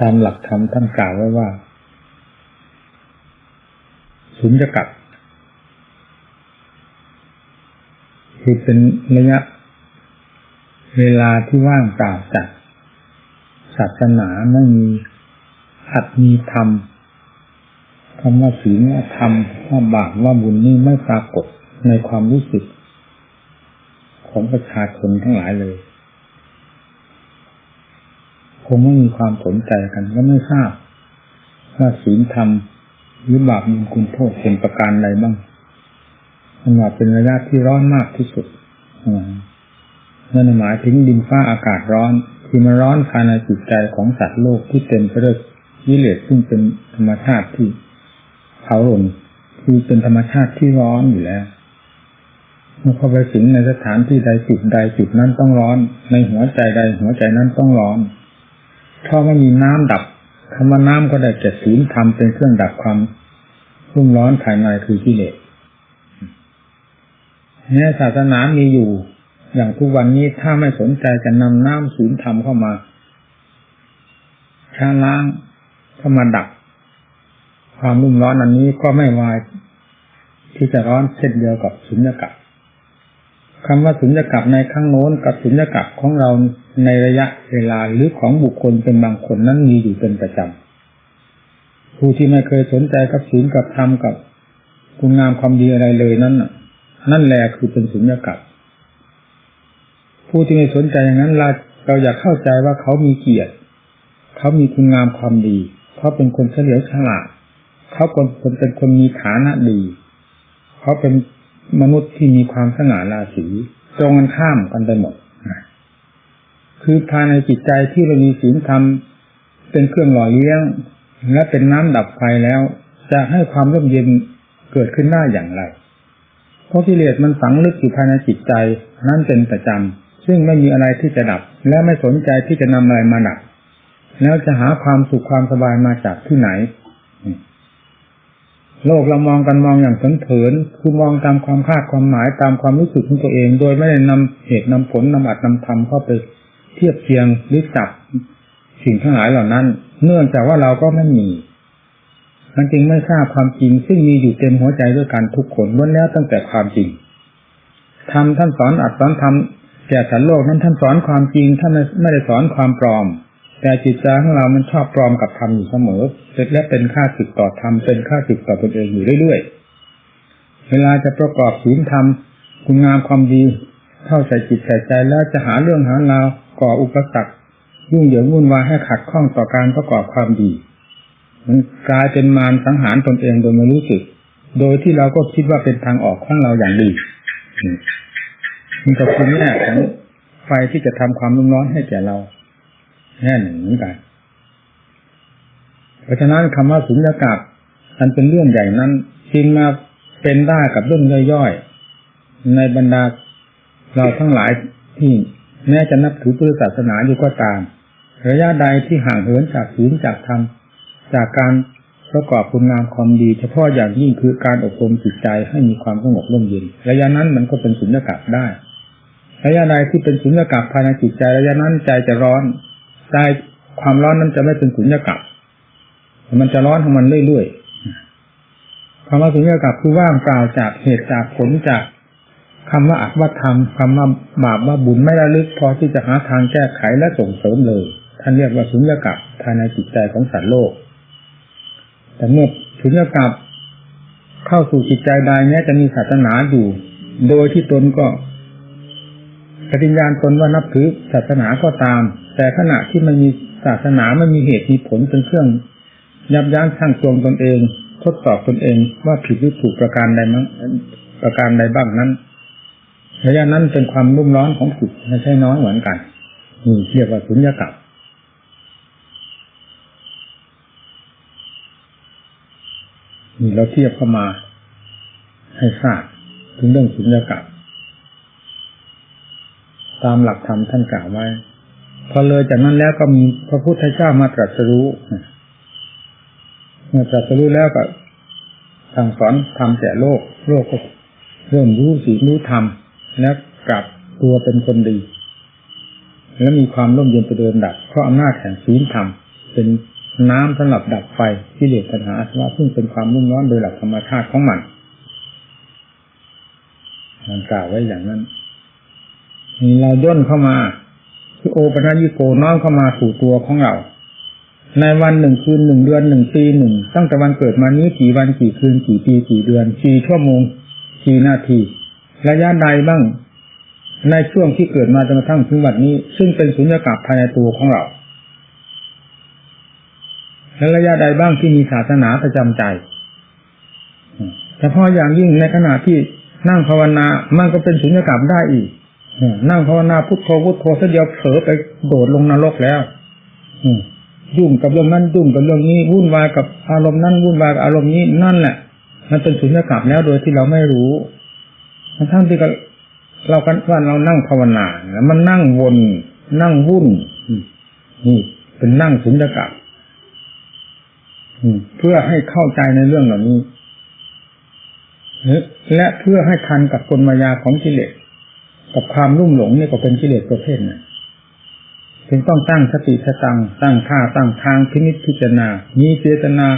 ตามหลักธรรมท่านกล่าวไว้ว่าสุญญกัดคือเป็นระยะ เวลาที่ว่างเปล่าจากศาสนาไม่มีอัดมีธรรมคำว่าศีลว่าธรรมว่าบาปว่าบุญนี่ไม่ปรากฏในความรู้สึก ของประชาชนทั้งหลายเลย คงไม่มีความสนใจกันก็ไม่ทราบว่าศีลธรรมหรือบาปมีคุณโทษเป็นประการใดบ้างมันว่าเป็นระยะที่ร้อนมากที่สุดนั่นหมายถึงดินฟ้าอากาศร้อนคือมันร้อนภายในจิตใจของสัตว์โลกที่เต็มไปด้วยวิเลศซึ่งเป็นธรรมชาติที่เผาหล่นคือเป็นธรรมชาติที่ร้อนอยู่แล้วเมื่อเข้าไปสิงในสถานที่ใดจุดใดจุดนั้นต้องร้อน ในหัวใจใดหัวใจนั้นต้องร้อน ถ้าไม่มีน้ำดับคำว่าน้ำก็ได้แก่ศีลธรรมเป็นเครื่องดับความรุ่มร้อนภายในคือกิเลสเนี่ยศาสนามีอยู่ อย่างทุกวันนี้ถ้าไม่สนใจจะนำน้ำศีลธรรมเข้ามาช้าล้างเข้ามาดับ ความรุ่มร้อนอันนี้ก็ไม่วายที่จะร้อนเช่นเดียวกับสุญญากาศคำว่าสุญญากาศในข้างโน้นกับสุญญากาศของเรา ในระยะเวลาหรือของบุคคลเป็นบางคนนั้นมีอยู่เป็นประจำผู้ที่ไม่เคยสนใจกับศีลกับธรรมกับคุณงามความดีอะไรเลยนั้นนั่นแหละคือเป็นสุญญากาศผู้ที่ไม่สนใจอย่างนั้นเราเราอยากเข้าใจว่าเขามีเกียรติ เขามีคุณงามความดีเขาเป็นคนเฉลียวฉลาดเขาเป็นคนเป็นคนมีฐานะดีเขาเป็นมนุษย์ที่มีความสง่าราศีตรงกันข้ามกันไปหมด คือภายในจิตใจที่เรามีศีลธรรมเป็นเครื่องหล่อเลี้ยง และเป็นน้ำดับไฟแล้ว จะให้ความร่มเย็นเกิดขึ้นได้อย่างไร เพราะกิเลสมันฝังลึกอยู่ภายในจิตใจนั่นเป็นประจำซึ่งไม่มีอะไรที่จะดับ และไม่สนใจที่จะนำอะไรมาดับ แล้วจะหาความสุขความสบายมาจากที่ไหน โลกเรามองกันมองอย่างเผินๆคือมองตามความคาดความหมายตามความรู้สึกของตัวเอง โดยไม่ได้นำเหตุนำผลนำอัดนำธรรมเข้าไป เทียบเทียงหรือจับสิ่งทั้งหลายเหล่านั้น เนื่องจากว่าเราก็ไม่มี มันจริงไม่ทราบความจริง ซึ่งมีอยู่เต็มหัวใจด้วยกันทุกคนล้วนแล้วตั้งแต่ความจริงทำท่านสอนอัดสอนทำแก่สันโลกนั้นท่านสอนความจริงท่านไม่ได้สอนความปลอม แต่จิตใจของเรามันชอบปลอมกับธรรมอยู่เสมอแล้วเป็นค่าศึกต่อธรรมเป็นค่าศึกต่อตนเองอยู่เรื่อยๆเวลาจะประกอบศีลธรรมคุณงามความดีเข้าใส่จิตใส่ใจแล้วจะหาเรื่องหาราว ก่ออุปสรรคยุ่งเหยิงวุ่นวายให้ขัดข้องต่อการประกอบความดี มันกลายเป็นมารสังหารตนเองโดยไม่รู้สึก โดยที่เราก็คิดว่าเป็นทางออกของเราอย่างดีมันก็คือแง่ของไฟที่จะทำความรุ่มร้อนให้แก่เราแน่นเหมือนกัน เพราะฉะนั้นคำว่าสุญญากาศอันเป็นเรื่องใหญ่นั้นจึงมาเป็นได้กับเรื่องย่อยๆในบรรดาเราทั้งหลายที่ แม้จะนับถือพุทธศาสนาอยู่ก็ตาม ระยะใดที่ห่างเหินจากศีลจากธรรม จากการประกอบคุณงามความดี เฉพาะอย่างยิ่งคือการอบรมจิตใจให้มีความสงบร่มเย็น ระยะนั้นมันก็เป็นสุญญากาศได้ ระยะใดที่เป็นสุญญากาศภายในจิตใจ ระยะนั้นใจจะร้อน ใจความร้อนนั้นจะไม่เป็นสุญญากาศมันจะร้อนของมันเรื่อยๆคำว่าสุญญากาศคือว่างเปล่าจากเหตุจากผลจาก คำว่าอัตว่าธรรมคำว่าบาปว่าบุญไม่ระลึกพอที่จะหาทางแก้ไขและส่งเสริมเลย ท่านเรียกว่าสุญญากาศภายในจิตใจของสัตว์โลก แต่เมื่อสุญญากาศเข้าสู่จิตใจใดแม้จะมีศาสนาอยู่ โดยที่ตนก็ปฏิญญาณตนว่านับถือศาสนาก็ตาม แต่ขณะที่มันมีศาสนาไม่มีเหตุมีผลเป็นเครื่องยับยั้งชั่งตวงตนเอง ทดสอบตนเองว่าผิดหรือถูกประการใดมั้งประการใดบ้างนั้น ระยะนั้นเป็นความรุ่มร้อนของจิตไม่ใช่น้อยเหมือนกันนี่เรียกว่าสุญญากาศนี่เราเทียบเข้ามา ให้ทราบถึงเรื่องสุญญากาศตามหลักธรรมท่านกล่าวไว้ พอเลยจากนั้นแล้วก็มีพระพุทธเจ้ามาตรัสรู้เมื่อตรัสรู้แล้วก็สั่งสอนทำแก่โลก โลกก็เริ่มรู้สีรู้ธรรม และกลับตัวเป็นคนดี และมีความร่มเย็นไปเดินดับเพราะอำนาจแห่งศีลธรรมเป็นน้ำสำหรับดับไฟที่เหลือปัญหาอาสวะซึ่งเป็นความรุ่มร้อนโดยหลักธรรมชาติของมันมันกล่าวไว้อย่างนั้นนี่เราย่นเข้ามาคือโอปัญญิโกน้อมเข้ามาสู่ตัวของเรา ในวันหนึ่งคืนหนึ่งเดือนหนึ่งปีหนึ่งตั้งแต่วันเกิดมานี้กี่วันกี่คืนกี่ปีกี่เดือนกี่ชั่วโมงกี่นาที ระยะใดบ้าง ในช่วงที่เกิดมาจนกระทั่งถึงวันนี้ ซึ่งเป็นสุญญากาศภายในตัวของเรา และระยะใดบ้างที่มีศาสนาประจำใจเฉพาะอย่างยิ่งในขณะที่นั่งภาวนา มันก็เป็นสุญญากาศได้อีกนั่งภาวนาพุทโธพุทโธสักเดียวเผลอไปโดดลงนรกแล้วยุ่งกับเรื่องนั้นยุ่งกับเรื่องนี้วุ่นวายกับอารมณ์นั้นวุ่นวายกับอารมณ์นี้นั่นแหละ มันเป็นสุญญากาศแล้วโดยที่เราไม่รู้ ทั้งที่เรากันว่าเรานั่งภาวนาแล้วมันนั่งวนนั่งวุ่นนี่เป็นนั่งสุญญากาศเพื่อให้เข้าใจในเรื่องเหล่านี้และเพื่อให้ทันกับกลมายาของกิเลสกับความรุ่มหลงนี่ก็เป็นกิเลสประเภทนั้นจึงต้องตั้งสติสตังตั้งท่าตั้งทางพินิจพิจารณา มีเจตนา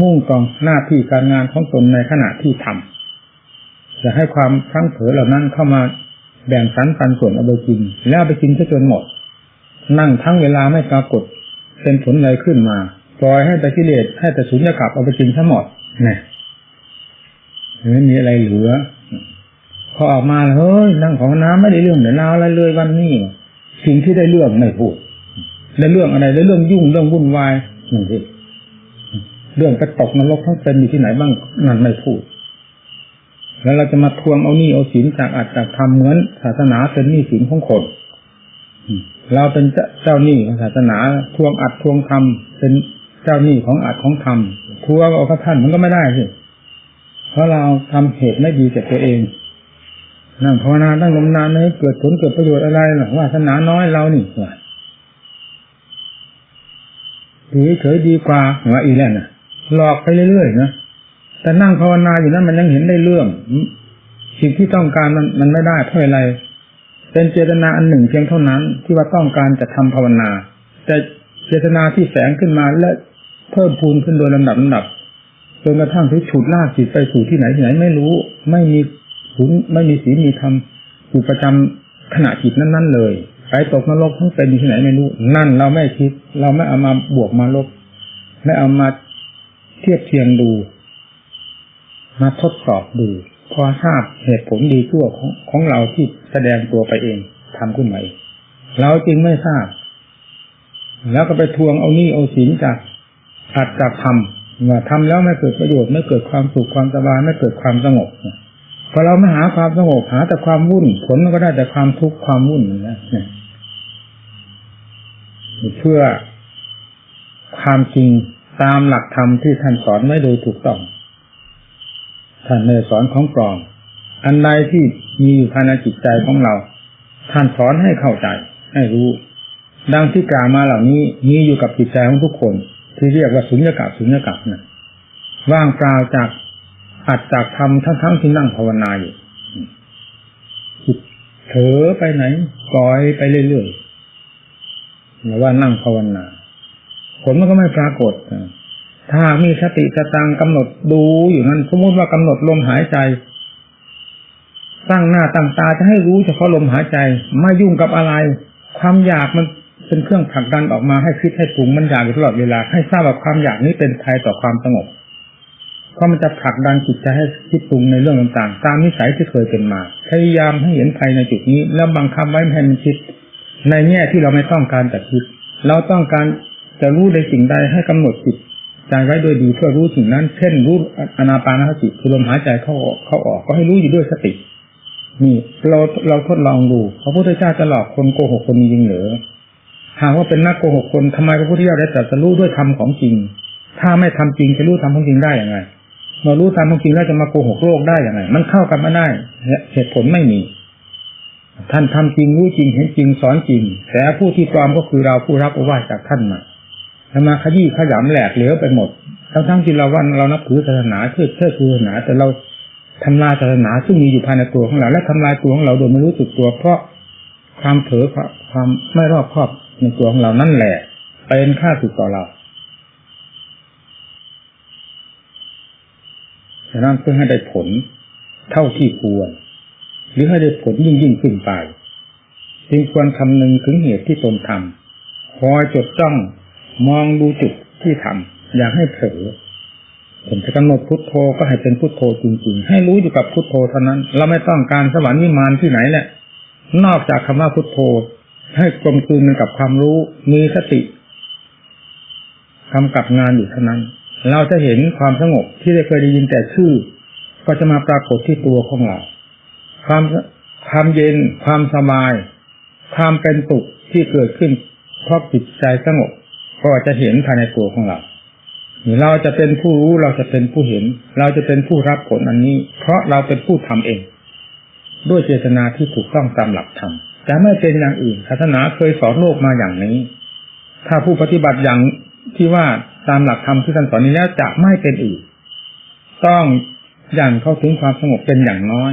มุ่งกองหน้าที่การงานของตนในขณะที่ทำ จะให้ความทั้งเผลอเหล่านั้นเข้ามาแบ่งสรรปันส่วนเอาไปกิน แล้วไปกินจนหมด นั่งทั้งเวลาไม่ปรากฏ เป็นผลอะไรขึ้นมาปล่อยให้แต่กิเลสให้แต่สุญญากาศเอาไปกินทั้งหมดนี่ไม่มีอะไรเหลือพอออกมาเฮ้ยนั่งของน้ำไม่ได้เรื่องเดี๋ยวนาอะไรเลยวันนี้สิ่งที่ได้เรื่องไม่พูดได้เรื่องอะไรได้เรื่องยุ่งเรื่องวุ่นวายนั่นสิเรื่องกระตกนรกทั้งเป็นอยู่ที่ไหนบ้างนั่นไม่พูด แล้วเราจะมาทวงเอานี่เอาศีลจากอัดจากทำเหมือนศาสนาเป็นหนี้ศีลของคนเราเป็นเจ้าหนี้ของศาสนาทวงอัดทวงทำเป็นเจ้าหนี้ของอัดของทำทวงเอาพระท่านมันก็ไม่ได้สิเพราะเราทำเหตุไม่ดีกับตัวเองนั่งภาวนาตั้งลมนานให้เกิดผลเกิดประโยชน์อะไรหรอว่าสนาน้อยเรานี่ว่าถือเฉยดีกว่าว่าอีแล้วนะหลอกไปเรื่อยๆนะ แต่นั่งภาวนาอยู่นั้นมันยังเห็นได้เรื่องสิ่งที่ต้องการมันมันไม่ได้เพราะอะไร เป็นเจตนาอันหนึ่งเพียงเท่านั้น ที่ว่าต้องการจะทำภาวนา แต่เจตนาที่แฝงขึ้นมาและเพิ่มพูนขึ้นโดยลำดับลำดับจนกระทั่งที่ฉุดลากจิตไปสู่ที่ไหนที่ไหนไม่รู้ ไม่มีศีลไม่มีศีลมีธรรมอยู่ประจำขณะจิตนั้นๆเลยไปตกนรกทั้งเป็นที่ไหนไม่รู้ นั่นเราไม่คิด เราไม่เอามาบวกมาลบไม่เอามาเทียบเทียงดู มาทดสอบดูพอทราบเหตุผลดีชั่วของของเราที่แสดงตัวไปเองทำขึ้นมาเองเราจริงไม่ทราบ แล้วก็ไปทวงเอานี่เอาศีลจากอัดจากทำว่าทำแล้วไม่เกิดประโยชน์ไม่เกิดความสุขความสบายไม่เกิดความสงบพอเราไม่หาความสงบหาแต่ความวุ่น ผลมันก็ได้แต่ความทุกข์ความวุ่นนะเพื่อความจริงตามหลักธรรมที่ท่านสอนไม่โดยถูกต้อง ท่านไม่สอนของปลอมอันใดที่มีอยู่ภายในจิตใจของเรา ท่านสอนให้เข้าใจ ให้รู้ ดังที่กล่าวมาเหล่านี้มีอยู่กับจิตใจของทุกคน ที่เรียกว่าสุญญากาศสุญญากาศนะว่างเปล่าจากอัดจากทำทั้งๆที่นั่งภาวนาอยู่จิตเถอไปไหนปล่อยไปเรื่อยๆหรือว่านั่งภาวนา ผลมันก็ไม่ปรากฏ ถ้ามีสติสตังกำหนดดูอยู่นั้นสมมติว่ากำหนดลมหายใจ ตั้งหน้าตั้งตาจะให้รู้เฉพาะลมหายใจไม่ยุ่งกับอะไร ความอยากมันเป็นเครื่องผลักดันออกมาให้คิดให้ปรุงมันอยากอยู่ตลอดเวลา ให้ทราบว่าความอยากนี้เป็นภัยต่อความสงบเพราะมันจะผลักดันจิตใจให้คิดปรุงในเรื่องต่างๆ ตามนิสัยที่เคยเป็นมา พยายามให้เห็นภัยในจุดนี้ แล้วบังคับไว้ให้มันคิด ในแง่ที่เราไม่ต้องการจะคิด เราต้องการจะรู้ในสิ่งใดให้กำหนดจิต ใจไว้โดยดีเพื่อรู้สิ่งนั้น เช่นรู้อนาปานสติคือลมหายใจเข้าออกเข้าออกก็ให้รู้อยู่ด้วยสติ นี่เราเราทดลองดูพระพุทธเจ้าจะหลอกคนโกหกคนจริงหรือหากว่าเป็นนักโกหกคนทำไมพระพุทธเจ้าได้ตรัสรู้ด้วยธรรมของจริง ถ้าไม่ทำจริงจะรู้ธรรมของจริงได้อย่างไรเมื่อรู้ตามความจริงแล้วจะมาโกหกโลกได้อย่างไรมันเข้ากันไม่ได้เหตุผลไม่มีท่านทำจริงรู้จริงเห็นจริงสอนจริง แต่ผู้ที่ปลอมก็คือเราผู้รับอวาจากท่านมา แล้วมาขยี้ขยำแหลกเหลวไปหมด ทั้งทั้งที่เราว่าเรานับถือศาสนาเชื่อเชื่อศาสนา แต่เราทำลายศาสนาซึ่งมีอยู่ภายในตัวของเรา และทำลายตัวของเราโดยไม่รู้สึกตัว เพราะความเผลอความไม่รอบคอบในตัวของเรานั่นแหละ เป็นค่าสุดต่อเราฉะนั้นเพื่อให้ได้ผลเท่าที่ควร หรือให้ได้ผลยิ่งยิ่งขึ้นไป จึงควรคำนึงถึงเหตุที่ตนทำคอยจดจ้อง มองดูจุดที่ทำอย่าให้เผลอผมจะกำหนดพุทโธก็ให้เป็นพุทโธจริงๆ ให้รู้อยู่กับพุทโธเท่านั้น เราไม่ต้องการสวรรค์วิมานที่ไหนแหละ นอกจากคำว่าพุทโธ ให้กลมกลืนมันกับความรู้มีสติกำกับงานอยู่เท่านั้น เราจะเห็นความสงบที่ได้เคยได้ยินแต่ชื่อ ก็จะมาปรากฏที่ตัวของเรา ความความเย็น ความสบาย ความเป็นสุขที่เกิดขึ้นเพราะจิตใจสงบ ก็จะเห็นภายในตัวของเราเราจะเป็นผู้รู้เราจะเป็นผู้เห็น เราจะเป็นผู้รับผลอันนี้ เพราะเราเป็นผู้ทำเอง ด้วยเจตนาที่ถูกต้องตามหลักธรรมจะไม่เป็นอย่างอื่นศาสนาเคยสอนโลกมาอย่างนี้ ถ้าผู้ปฏิบัติอย่างที่ว่าตามหลักธรรมที่ท่านสอนนี้แล้วจะไม่เป็นอื่นต้องอย่างเข้าถึงความสงบเป็นอย่างน้อย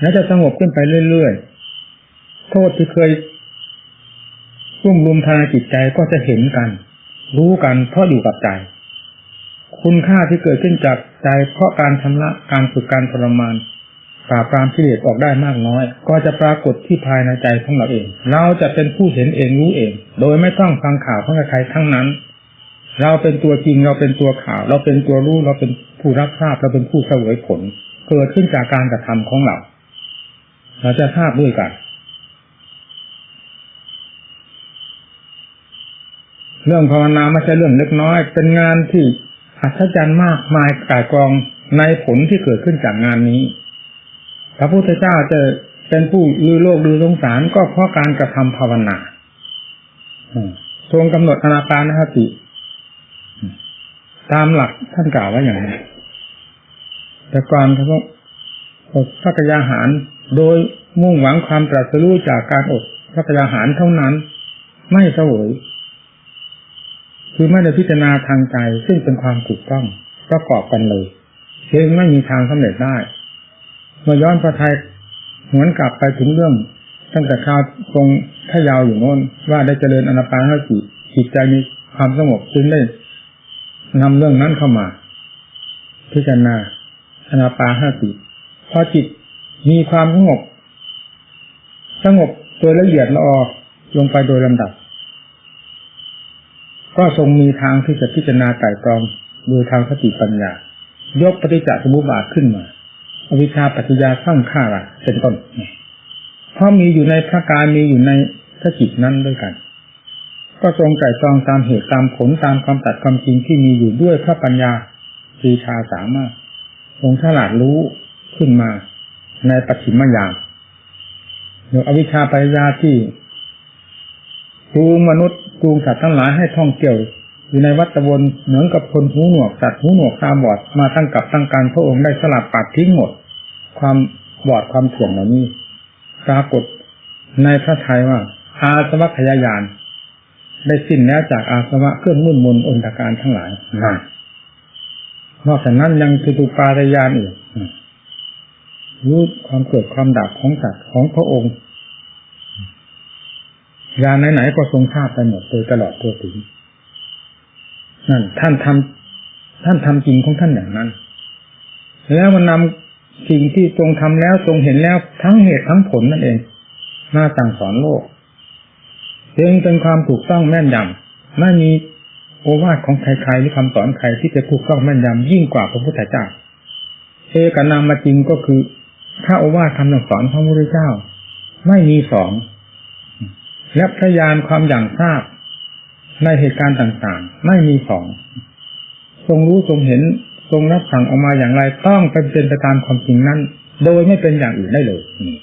และจะสงบขึ้นไปเรื่อยๆ โทษที่เคย รุ่มรุมทางจิตใจก็จะเห็นกัน รู้กันเพราะอยู่กับใจ คุณค่าที่เกิดขึ้นจากใจเพราะการชำระการฝึกการทรมานปราบปรามกิเลสออกได้มากน้อย ก็จะปรากฏที่ภายในใจของเราเอง เราจะเป็นผู้เห็นเองรู้เอง โดยไม่ต้องฟังข่าวของใครทั้งนั้น เราเป็นตัวจริงเราเป็นตัวข่าว เราเป็นตัวรู้เราเป็นผู้รับทราบเราเป็นผู้เสวยผลเกิดขึ้นจากการกระทำของเรา เราจะทราบด้วยกัน เรื่องภาวนาไม่ใช่เรื่องเล็กน้อย เป็นงานที่อัศจรรย์มากมายกายกองในผลที่เกิดขึ้นจากงานนี้ พระพุทธเจ้าจะเป็นผู้ลือโลกลือสงสารก็เพราะการกระทำภาวนาทรงกำหนดอนาปานสติตามหลักท่านกล่าวว่าอย่างไรแต่ก่อนเขาก็อดพระกยาหารโดยมุ่งหวังความตรัสรู้จากการอดพระกยาหารเท่านั้น ไม่เสวย คือไม่ได้พิจารณาทางใจซึ่งเป็นความถูกต้องประกอบกันเลยเพียงไม่มีทางสำเร็จได้เมื่อย้อนพระไทยหวนกลับไปถึงเรื่อง ตั้งแต่คราวตรงทยาวอยู่โน้นว่าได้เจริญอนาปานสติจิตใจมีความสงบจึงได้นำเรื่องนั้นเข้ามา พิจารณาอนาปานสติพอจิตมีความสงบ สงบโดยละเอียดละออลงไปโดยลำดับ ก็ทรงมีทางที่จะพิจารณาไต่ตรองโดยทางสติปัญญา ยกปฏิจจสมุปบาทขึ้นมา อวิชชาปัจจยาสร้างข้าระเป็นต้นเพราะมีอยู่ในพระกายมีอยู่ในพระจิตนั้นด้วยกัน ก็ทรงไต่ตรองตามเหตุตามผลตามความตัดความจริงที่มีอยู่ด้วยพระปัญญาปีชาสามารถทรงฉลาดรู้ขึ้นมาในปัจฉิมยามหรืออวิชชาปัญญาที่จูงมนุษย์ จูงสัตว์ทั้งหลายให้ท่องเที่ยว อยู่ในวัฏวนเหมือนกับคนหูหนวกสัตว์หูหนวกตาบอดมาตั้งกับตั้งการพระองค์ได้สลับปัดทิ้งหมด ความบอดความถ่วงเหล่านี้ปรากฏในพระทัยว่า อาสวัคยายานได้สิ้นแล้วจากอาสวะเครื่องมุ่นมนอนตการทั้งหลายนั่นนอกจากนั้นยังคือตุปาตยานอีกรู้ความเกิดความดับของสัตว์ของพระองค์ ยาไหนๆก็ทรงทราบไปหมดโดยตลอดตัวถึงนั่นท่านทำท่านทำจริงของท่านอย่างนั้น แล้วมันนำสิ่งที่ทรงทำแล้วทรงเห็นแล้วทั้งเหตุทั้งผลนั่นเองมาสั่งสอนโลกจึงเป็นความถูกต้องแม่นยำไม่มีโอวาทของใครๆหรือคำสอนใครที่จะถูกต้องแม่นยำยิ่งกว่าพระพุทธเจ้าเอกนามมาจริงก็คือ ถ้าโอวาทคำสอนของพระพุทธเจ้า ไม่มีสอง และพยานความอย่างทราบในเหตุการณ์ต่างๆ ไม่มีสอง ทรงรู้ทรงเห็นทรงรับสั่งออกมาอย่างไรต้องเป็นเป็นไปตามความจริงนั้น โดยไม่เป็นอย่างอื่นได้เลยนี่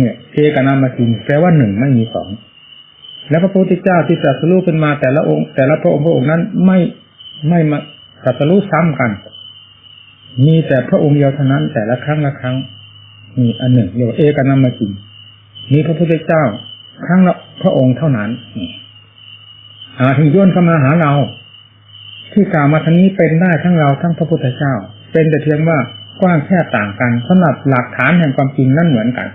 เนี่ยเอกนามาจริงแปลว่าหนึ่งไม่มีสองและพระพุทธเจ้าที่ตรัสรู้เป็นมาแต่ละองค์ แต่ละพระองค์พระองค์นั้นไม่ไม่มาตรัสรู้ซ้ำกัน มีแต่พระองค์เดียวเท่านั้น แต่ละครั้งละครั้งมีอันหนึ่งเรียกว่าเอกนามาจริงมีพระพุทธเจ้า ครั้งละพระองค์เท่านั้นหาถึงย่นเข้ามาหาเรา ที่กล่าวมาทั้งนี้เป็นได้ทั้งเราทั้งพระพุทธเจ้า เป็นแต่เพียงว่ากว้างแค่ต่างกันสำหรับหลักฐานแห่งความจริงนั่นเหมือนกัน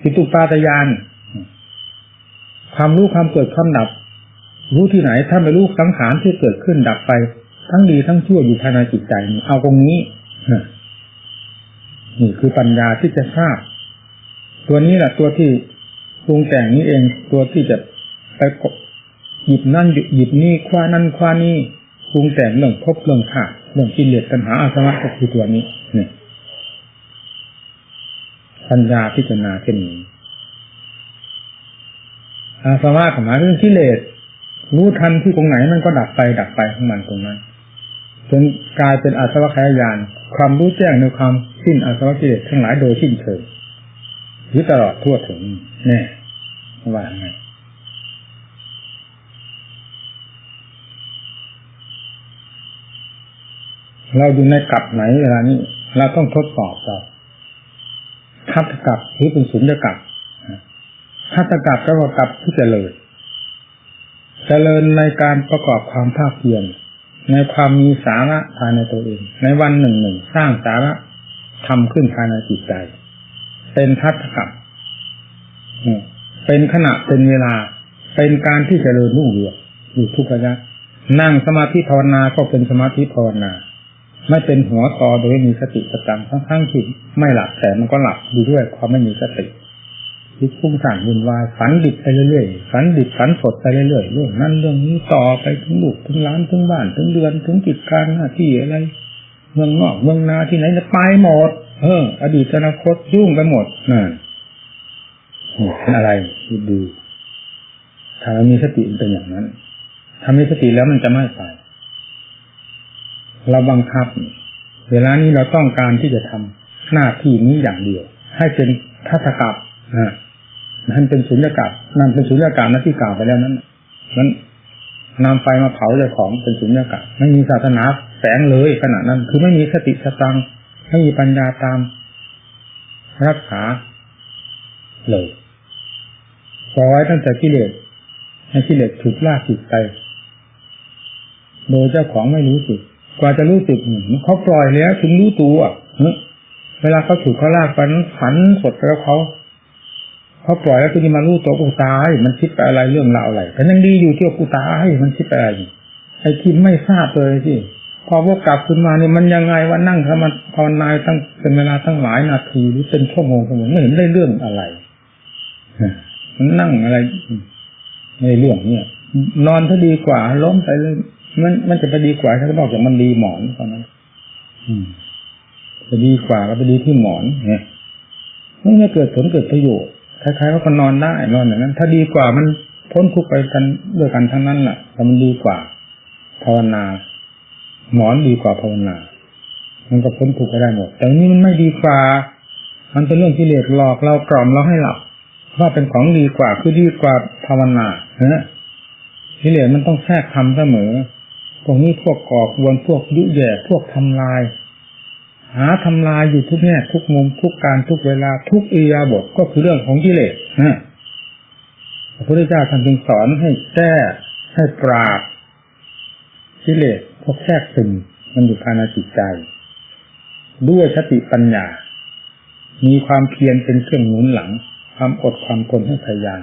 สิตุปาตยานความรู้ความเกิดความดับ รู้ที่ไหนถ้าไม่รู้สังขารที่เกิดขึ้นดับไป ทั้งดีทั้งชั่วอยู่ภายในจิตใจเอาตรงนี้นี่คือปัญญาที่จะทราบ ตัวนี้แหละตัวที่ปรุงแต่งนี้เองตัวที่จะไปหยิบนั่นหยิบนี่คว้านั่นคว้านี่ปรุงแต่งเรื่องภพเรื่องขาดเรื่องกิเลสตัณหาอาสวะก็คือตัวนี้นี่ปัญญาพิจารณาเช่นนี้อาสวะหมายถึงกิเลสรู้ทันที่ตรงไหนมันก็ดับไปดับไปของมันตรงนั้นจนกลายเป็นอาสวะขยายาน ความรู้แจ้งในความสิ้นอาสวะกิเลสทั้งหลายโดยสิ้นเชิง รือตลอดทั่วถึงแน่ว่าไงเราอยู่ในกลับไหนเวลานี้เราต้องทดสอบเราทัตกับหรือเป็นสุญญกับทัตกับก็ว่ากับที่เจริญเจริญในการประกอบความภาคเพียรในความมีสาระภายในตัวเอง ในวันหนึ่งหนึ่งสร้างสาระทำขึ้นภายในจิตใจ เป็นทัตกับเป็นขณะเป็นเวลา เป็นการที่เจริญรุ่งเรืองอยู่ทุกระยะ นั่งสมาธิภาวนาก็เป็นสมาธิภาวนา ไม่เป็นหัวต่อโดยมีสติประจำทั้งทั้งที่ไม่หลับแต่มันก็หลับอยู่ด้วยความไม่มีสติคิดฟุ้งซ่านวุ่นวายฝันดิบไปเรื่อยๆฝันดิบฝันสดไปเรื่อยๆเรื่องนั้นเรื่องนี้ต่อไปถึงลูกถึงร้านถึงบ้านถึงเดือนถึงกิจการหน้าที่อะไรเมืองนอกเมืองนาที่ไหนจะไปหมด เออ อดีตอนาคตยุ่งไปหมดนั่นเป็นอะไรดูถ้าเรามีสติเป็นอย่างนั้นถ้ามีสติแล้วมันจะไม่ไปเราบังคับ เวลานี้เราต้องการที่จะทำหน้าที่นี้อย่างเดียว ให้เป็นทัศกับนะนั่นเป็นสุญญากาศนั่นเป็นสุญญากาศนะที่กล่าวไปแล้วนั้นนั้นนำไฟมาเผาเลยของเป็นสุญญากาศไม่มีศาสนาแสงเลยขณะนั้น คือไม่มีสติสตัง ไม่มีปัญญาตามรักษาเลยปล่อยตั้งแต่กิเลสให้กิเลสถูกลากจิตไป โดยเจ้าของไม่รู้สึก กว่าจะรู้สึกเขาปล่อยแล้วถึงรู้ตัวเวลาเขาถูกเขาลากไปนั้นฝันสดแล้วเขาเขาปล่อยแล้วทีนี้มารู้ตัวกูตาย มันคิดไปอะไรเรื่องราวอะไรแต่ยังดีอยู่ที่กูตายมันคิดไปอะไรไอ้ที่ไม่ทราบเลยสิ พอวกกลับขึ้นมาเนี่ยมันยังไงว่านั่งทำมันภาวนาตั้งเป็นเวลาตั้งหลายนาทีหรือเป็นชั่วโมงชั่วโมงไม่เห็นได้เรื่องอะไรมันนั่งอะไรในเรื่องเนี่ย นอนถ้าดีกว่าล้มไปเลยมันมันจะไปดีกว่าถ้านอกจากมันดีหมอนตอนนั้นอืมจะดีกว่าก็ไปดีที่หมอนเนี่ยไม่ไม่เกิดผลเกิดประโยชน์คล้ายๆเขาก็นอนได้นอนอย่างนั้น ถ้าดีกว่ามันพ้นทุกไปกันด้วยกันทั้งนั้นแหละแต่มันดีกว่าภาวนา หมอนดีกว่าภาวนา มันก็พ้นทุกข์ไปได้หมด แต่นี่มันไม่ดีกว่า มันเป็นเรื่องกิเลสหลอกเรากล่อมเราให้หลับ ว่าเป็นของดีกว่าคือดีกว่าภาวนาเนะกิเลสมันต้องแทรกทำเสมอพวกนี้พวกก่อกวนพวกยุแย่พวกทำลาย หาทำลายอยู่ทุกแง่ทุกมุมทุกการทุกเวลาทุกอียาบทก็คือเรื่องของกิเลสนะพระพุทธเจ้าท่านจึงสอนให้แก้ให้ปราบกิเลส กแทรกซึมมันอยู่ภายในจิตใจ ด้วยสติปัญญา มีความเพียรเป็นเครื่องหนุนหลัง ความอดความทนให้พยายาม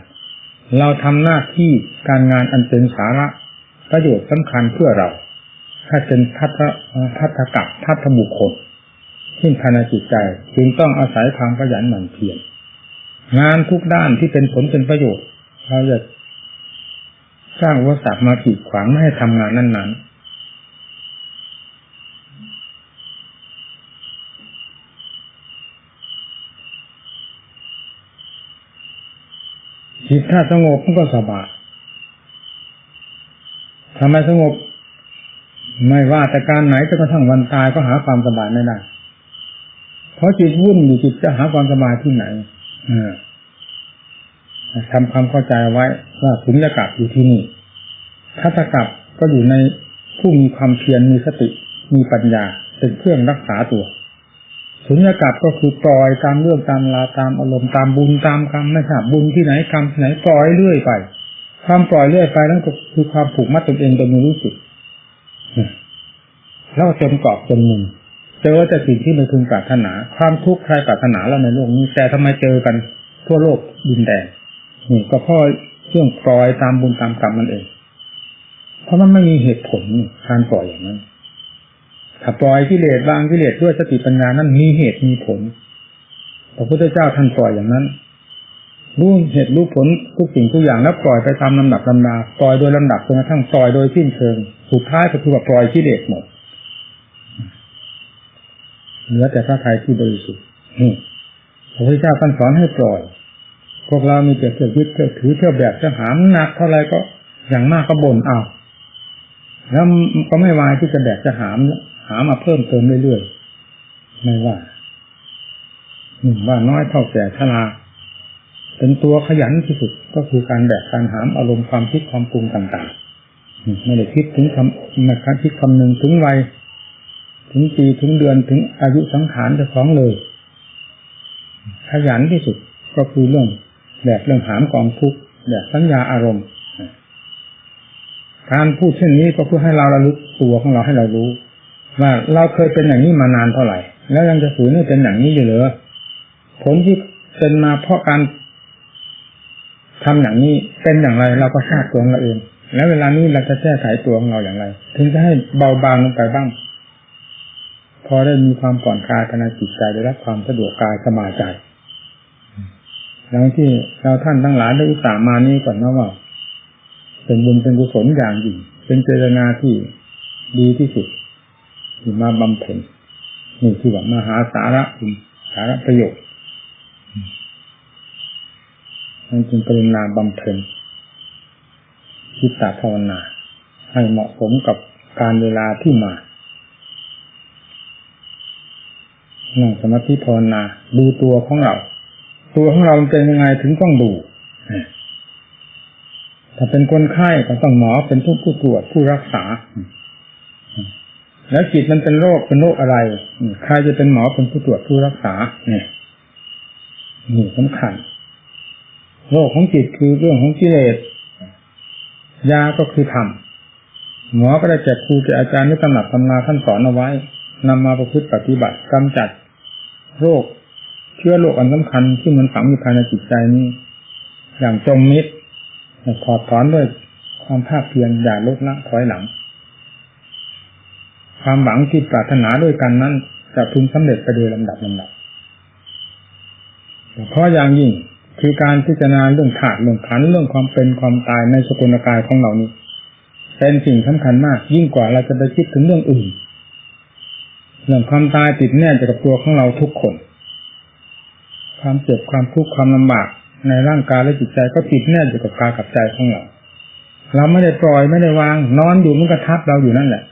เราทำหน้าที่การงานอันเป็นสาระประโยชน์สำคัญเพื่อเรา ถ้าเป็นพัฒพัฒกับพัฒบุคคลที่ภายในจิตใจจึงต้องอาศัยความขยันหมั่นเพียร งานทุกด้านที่เป็นผลเป็นประโยชน์ เราจะสร้างวัสดุมาขีดขวางไม่ให้ทำงานนั้นๆ จิตถ้าสงบมันก็สบายทำไมสงบ ไม่ว่าแต่การไหนจะกระทั่งวันตายก็หาความสบายไม่ได้ เพราะจิตวุ่นอยู่จิตจะหาความสบายที่ไหนทำความเข้าใจไว้ว่าถึงจะกลับอยู่ที่นี่ถ้าจะกลับก็อยู่ในผู้มีความเพียรมีสติมีปัญญาเป็นเครื่องรักษาตัว สุญญากาศก็คือปล่อยตามเรื่องตามลาตามอารมณ์ตามบุญตามกรรมไม่ทราบบุญที่ไหนกรรมที่ไหนปล่อยเรื่อยไปความปล่อยเรื่อยไปนั่นก็คือความผูกมัดตนเองโดยไม่รู้สึกแล้วจนกรอบจนมุมเจอแต่สิ่งที่ไม่พึงปรารถนา ความทุกข์ใครปรารถนาแล้วในโลกนี้แต่ทำไมเจอกันทั่วโลกดินแดนนี่ก็เพราะเรื่องปล่อยตามบุญตามกรรมมันเอง เพราะมันไม่มีเหตุผลการปล่อยอย่างนั้น ถ้าปล่อยกิเลสบางกิเลสด้วยสติปัญญานั้นมีเหตุมีผล พระพุทธเจ้าท่านปล่อยอย่างนั้นรู้เหตุรู้ผลทุกสิ่งทุกอย่างแล้วปล่อยไปตามลำดับลำดาปล่อยโดยลำดับจนกระทั่งปล่อยโดยสิ้นเชิง สุดท้ายก็คือว่าปล่อยกิเลสหมดเหลือแต่พระทัยที่บริสุทธิ์นี่พระพุทธเจ้าท่านสอนให้ปล่อย พวกเรามีแต่เที่ยวยึดเที่ยวถือเที่ยวแบบจะหามหนักเท่าไรก็อย่างมากก็บ่นเอาแล้วก็ไม่วายที่จะแบกจะหาม หามาเพิ่มเติมเรื่อยๆไม่ว่าหนึ่งว่าน้อยเท่าแก่ชราเป็นตัวขยันที่สุดก็คือการแบกการหามอารมณ์ความคิดความปรุงต่างๆไม่ได้คิดถึงคำไม่คิดคำหนึ่งถึงวัยถึงปีถึงเดือนถึงอายุสังขารจะของเลย ขยันที่สุดก็คือเรื่องแบกเรื่องหามกองทุกข์แบกสัญญาอารมณ์การพูดเช่นนี้ก็เพื่อให้เราระลึกตัวของเราให้เรารู้ ว่าเราเคยเป็นอย่างนี้มานานเท่าไหร่ แล้วยังจะฝืนให้เป็นอย่างนี้อยู่เหรือผลที่เป็นมาเพราะการทำอย่างนี้เป็นอย่างไรเราก็ทราบตัวเราเอง แล้วเวลานี้เราจะแก้ไขตัวของเราอย่างไร ถึงจะให้เบาบางลงไปบ้าง พอได้มีความผ่อนคลายภายในจิตใจได้รับความสะดวกกายสบายใจดังที่เราท่านทั้งหลายได้อุตส่าห์มานี่ก่อนนะว่าเป็นบุญเป็นกุศลอย่างยิ่งเป็นเจตนาที่ดีที่สุด ที่มาบำเพ็ญนี่คือว่ามหาสาระคุณสาระประโยชน์นั่นจึงปรินาบำเพ็ญจิตตภาวนา ให้เหมาะสมกับการเวลาที่มานั่งสมาธิภาวนาดูตัวของเรา ตัวของเราเป็นยังไงถึงต้องดูถ้าเป็นคนไข้ก็ต้องหมอเป็นผู้ผู้ตรวจผู้รักษา แล้วจิตมันเป็นโรคเป็นโรคอะไรใครจะเป็นหมอเป็นผู้ตรวจผู้รักษา เนี่ยนี่สำคัญโรคของจิตคือเรื่องของกิเลสยาก็คือธรรมหมอก็ได้แก่ครูแก่อาจารย์ที่ตำหนักตำนาท่านสอนเอาไว้นำมาประพฤติปฏิบัติกำจัด โรคเชื้อโรคอันสำคัญที่มันฝังอยู่ภายในจิตใจนี้ อย่างจมมิดถอดถอนด้วยความภาคเพียรอย่าลดละถอยหลัง ความหวังที่ปรารถนาด้วยกันนั้น จะพึงสำเร็จไปโดยลำดับลำดับเพราะอย่างยิ่งคือการพิจารณาเรื่องถาดเรื่องขันเรื่องความเป็นความตายในสกุลกายของเรานี้ เป็นสิ่งสำคัญมาก ยิ่งกว่าเราจะไปคิดถึงเรื่องอื่นเรื่องความตายติดแน่จะกับตัวของเราทุกคน ความเจ็บความทุกข์ความลำบากในร่างกายและจิตใจก็ติดแน่อยู่กับกายกับใจของเรา เราไม่ได้ปล่อยไม่ได้วาง นอนอยู่มันก็ทับเราอยู่นั่นแหละ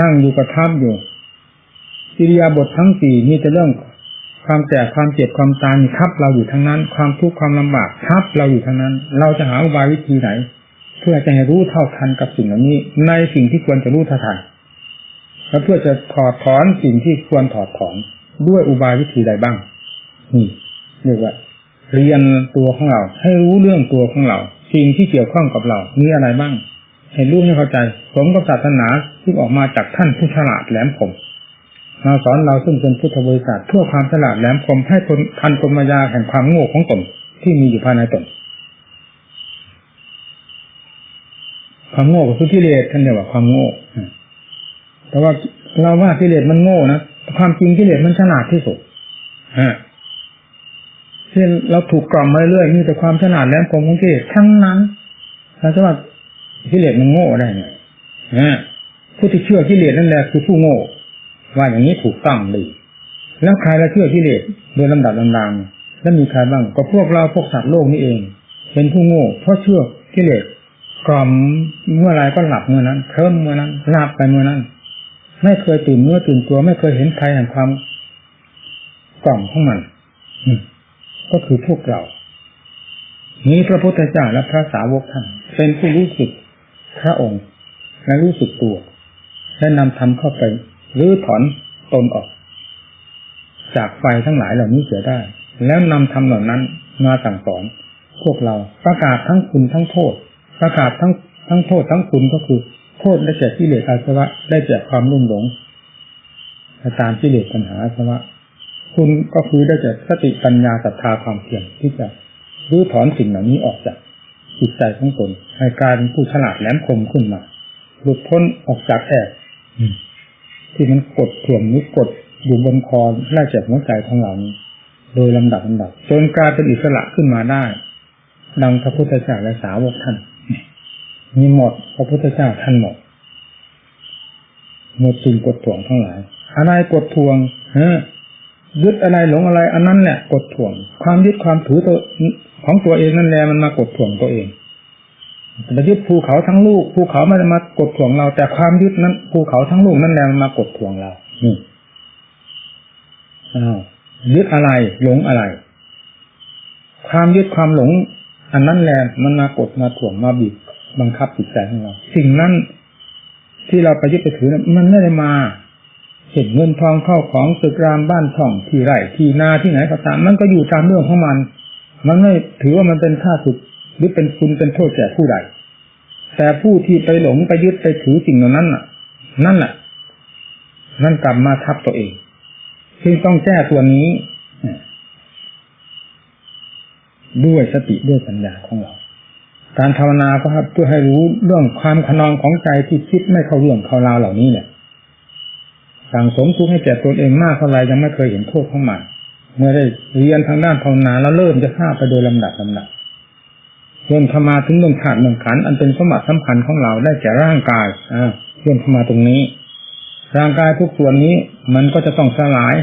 นั่งอยู่ก็ทับอยู่กิริยาบททั้งสี่มีแต่เรื่องความแก่ความเจ็บความตายทับเราอยู่ทั้งนั้น ความทุกข์ความลำบากทับเราอยู่ทั้งนั้น เราจะหาอุบายวิธีไหน เพื่อจะให้รู้เท่าทันกับสิ่งเหล่านี้ ในสิ่งที่ควรจะรู้เท่าทันและเพื่อจะถอดถอนสิ่งที่ควรถอดถอนด้วยอุบายวิธีใดบ้างนี่เรียกว่า เรียนตัวของเรา ให้รู้เรื่องตัวของเรา สิ่งที่เกี่ยวข้องกับเรา มีอะไรบ้าง ให้รู้ให้เข้าใจ สมกับศาสนาที่ออกมาจากท่านผู้ฉลาดแหลมคมมาสอนเราซึ่งเป็นพุทธบริษัทเพื่อความฉลาดแหลมคมให้ทนทันปมายาแห่งความโง่ของตนที่มีอยู่ภายในตนความโง่ก็คือกิเลสท่านเรียกว่าความโง่แต่ว่าเราว่ากิเลสมันโง่นะความจริงกิเลสมันฉลาดที่สุดฮะเช่นเราถูกกล่อมมาเรื่อยมีแต่ความฉลาดแหลมคมของกิเลสทั้งนั้นเราจะว่า กิเลสมันโง่ได้ไงผู้ที่เชื่อกิเลสนั่นแหละคือผู้โง่ ว่าอย่างนี้ถูกต้องดีแล้วใครละเชื่อกิเลสโดยลำดับลำดังแล้วมีใครบ้างก็พวกเราพวกสัตว์โลกนี่เอง เป็นผู้โง่ เพราะเชื่อกิเลสกล่อมเมื่อไรก็หลับเมื่อนั้นเทิมเมื่อนั้นหลับไปเมื่อนั้น ไม่เคยตื่นเมื่อตื่นตัวไม่เคยเห็นใครแห่งความกล่อมของมันก็คือพวกเรานี้พระพุทธเจ้าและพระสาวกท่านเป็นผู้รู้สึก พระองค์และรู้สึกตัว และนำธรรมเข้าไปรื้อถอนตนออก จากไฟทั้งหลายเหล่านี้เสียได้ แล้วนำธรรมเหล่านั้นมาสั่งสอนพวกเราประกาศทั้งคุณทั้งโทษ ประกาศทั้งทั้งโทษทั้งคุณก็คือ โทษได้แก่กิเลสอาสวะได้แก่ความรุ่มหลงตามกิเลสปัญหาอาสวะ คุณก็คือได้แก่สติปัญญาศรัทธาความเพียรที่จะรื้อถอนสิ่งเหล่านี้ออกจาก จิตใจของตนให้กลายเป็นผู้ฉลาดแหลมคมขึ้นมา หลุดพ้นออกจากแอบที่มันกดถ่วงนี้กดอยู่บนคอไล่จากหัวใจของเรานี้โดยลำดับลำดับจนกลายเป็นอิสระขึ้นมาได้ ดังพระพุทธเจ้าและสาวกท่านมีหมดพระพุทธเจ้าท่านหมดหมดสิ่งกดถ่วงทั้งหลาย อะไรกดถ่วงฮะ ยึดอะไรหลงอะไร อันนั้นแหละกดถ่วง ความยึดความถือตัวของตัวเองนั่นแหละมันมากดถ่วงตัวเองจะยึดภูเขาทั้งลูกภูเขาไม่ได้มากดถ่วงเรา แต่ความยึดนั้นภูเขาทั้งลูกนั่นแหละมันมากดถ่วงเรานี่อ้าวยึดอะไร หลงอะไร ความยึดความหลง อันนั้นแหละมันมากดมาถ่วงมาบีบบังคับจิตใจของเรา สิ่งนั้นที่เราไปยึดไปถือมันไม่ได้มา เห็นเงินทองเข้าของตึกรามบ้านช่องที่ไร่ที่นาที่ไหนก็ตามมันก็อยู่ตามเรื่องของมัน มันไม่ถือว่ามันเป็นค่าสุดหรือเป็นคุณเป็นโทษแก่ผู้ใด แต่ผู้ที่ไปหลงไปยึดไปถือสิ่งเหล่านั้นน่ะ นั่นแหละนั่นกลับมาทับตัวเองซึ่งต้องแก้ตัวนี้ ด้วยสติด้วยปัญญาของเรา การภาวนาก็เพื่อให้รู้เรื่องความขนองของใจที่คิดไม่เข้าเรื่องเข้าราวเหล่านี้เนี่ย สั่งสมทุกข์ให้แก่ตนเองมากเท่าไรยังไม่เคยเห็นโทษของมันเมื่อได้เรียนทางด้านภาวนาแล้วเริ่มจะทราบไปโดยลำดับลำดับเริ่มเข้ามาถึงเรื่องขาดเรื่องขัน อันเป็นสมบัติสำคัญของเราได้แก่ร่างกายอ่าเริ่มเข้ามาตรงนี้ ร่างกายทุกส่วนนี้มันก็จะต้องสลาย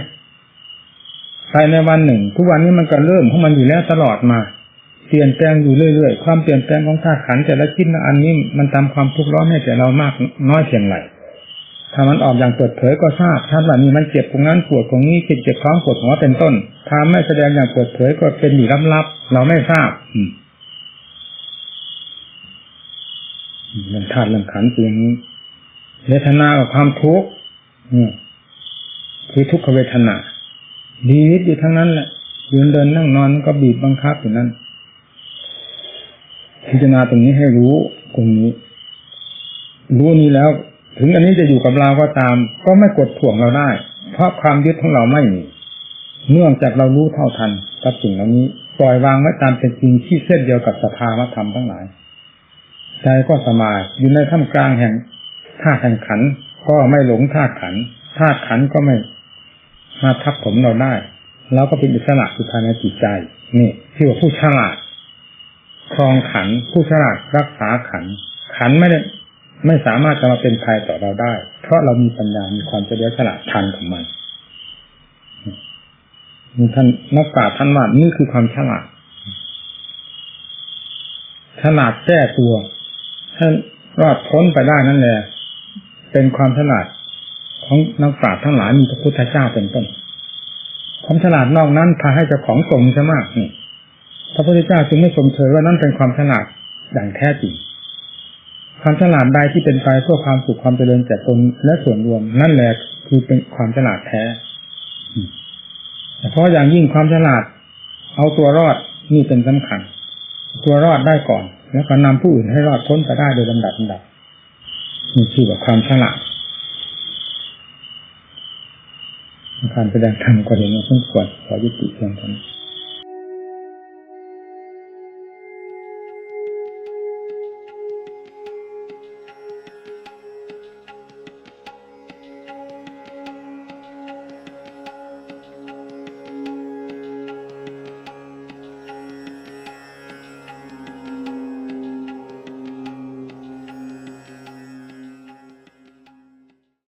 ภายในวันหนึ่ง ทุกวันนี้มันก็เริ่มของมันอยู่แล้วตลอดมา เปลี่ยนแปลงอยู่เรื่อยๆ ความเปลี่ยนแปลงของธาตุขันแต่ละชิ้นอันนี้มันทำความทุกข์ร้อนให้แก่เรามากน้อยเพียงไร ถ้ามันออกอย่างเปิดเผยก็ทราบถ้าว่ามีมันเจ็บตรงนั้นปวดตรงนี้เจ็บเจ็บท้องปวดหัวเป็นต้น ถ้าไม่แสดงอย่างเปิดเผยก็เป็นอยู่ลับๆเราไม่ทราบอืมเรื่องธาตุเรื่องขันธ์เพียงนี้เวทนากับความทุกข์คือทุกขเวทนาดีนิดอยู่ทั้งนั้นแหละยืนเดินนั่งนอนก็บีบบังคับอยู่นั้นพิจารณาตรงนี้ให้รู้ตรงนี้ รู้นี้แล้ว ถึงอันนี้จะอยู่กับเราก็ตาม ก็ไม่กดถ่วงเราได้ เพราะความยึดของเราไม่มีเนื่องจากเรารู้เท่าทันกับสิ่งเหล่านี้ปล่อยวางไว้ตามเป็นจริงที่เส้นเดียวกับสภาวธรรมทั้งหลายใจก็สมายอยู่ในท่ามกลางแห่งธาตุแห่งขันก็ไม่หลงธาตุขันธาตุขันก็ไม่มาทับผมเราได้เราก็เป็นอิสระอยู่ภายในจิตใจนี่ที่ว่าผู้ฉลาดครองขันผู้ฉลาดรักษาขันขันไม่ได้ ไม่สามารถจะมาเป็นภัยต่อเราได้ เพราะเรามีปัญญา มีความเฉลียวฉลาดทันของมันมีท่านนักปราชญ์ท่านว่านี่คือความฉลาด ฉลาดแก้ตัวท่านรอดพ้นไปได้นั่นแหละ เป็นความฉลาดของนักปราชญ์ทั้งหลายมีพระพุทธเจ้าเป็นต้น ความฉลาดนอกนั้นพาให้เจ้าของตรงใช่ไหมนี่พระพุทธเจ้าจึงไม่ชมเชยว่านั่นเป็นความฉลาดอย่างแท้จริง ความฉลาดใดที่เป็นไปเพื่อความสุขความเจริญแก่ตนและส่วนรวม นั่นแหละคือเป็นความฉลาดแท้เพราะอย่างยิ่งความฉลาด เอาตัวรอดนี่เป็นสำคัญ ตัวรอดได้ก่อน แล้วก็นำผู้อื่นให้รอดพ้นไปได้โดยลำดับลำดับนี่คือแบบความฉลาดการแสดงธรรมก็เห็นว่าสมควรขอยุติเพียงเท่านี้